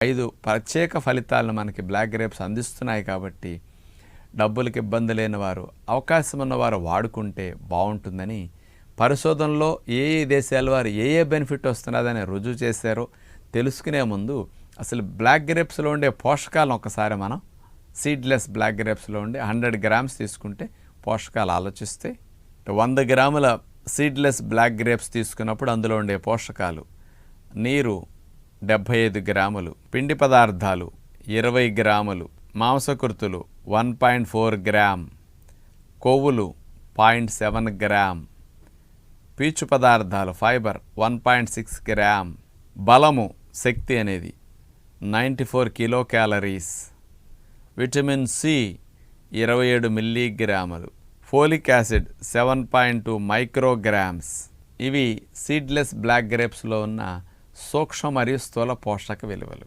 ఐదు ప్రత్యేక ఫలితాలను మనకి బ్లాక్ గ్రేప్స్ అందిస్తున్నాయి కాబట్టి డబ్బులకు ఇబ్బంది లేని వారు అవకాశం ఉన్నవారు వాడుకుంటే బాగుంటుందని పరిశోధనలో ఏ ఏ దేశాల వారు ఏ ఏ బెనిఫిట్ వస్తున్నదని రుజువు చేశారో తెలుసుకునే ముందు అసలు బ్లాక్ గ్రేప్స్లో ఉండే పోషకాలను ఒకసారి మనం సీడ్లెస్ బ్లాక్ గ్రేప్స్లో ఉండే హండ్రెడ్ గ్రామ్స్ తీసుకుంటే పోషకాలు ఆలోచిస్తే వంద గ్రాముల సీడ్లెస్ బ్లాక్ గ్రేప్స్ తీసుకున్నప్పుడు అందులో ఉండే పోషకాలు నీరు డెబ్భై ఐదు గ్రాములు. పిండి పదార్థాలు ఇరవై గ్రాములు. మాంసకృతులు వన్ పాయింట్ ఫోర్ గ్రామ్. కొవ్వులు పాయింట్ సెవెన్ గ్రామ్. పీచు పదార్థాలు fibre one point six gram. బలము శక్తి అనేది ninety four kilo calories. Vitamin C ఇరవై ఏడు మిల్లీగ్రాములు. Folic acid seven point two micrograms. ఇవి సీడ్లెస్ బ్లాక్ గ్రేప్స్లో ఉన్న సూక్ష్మ మరియు స్థూల పోషక విలువలు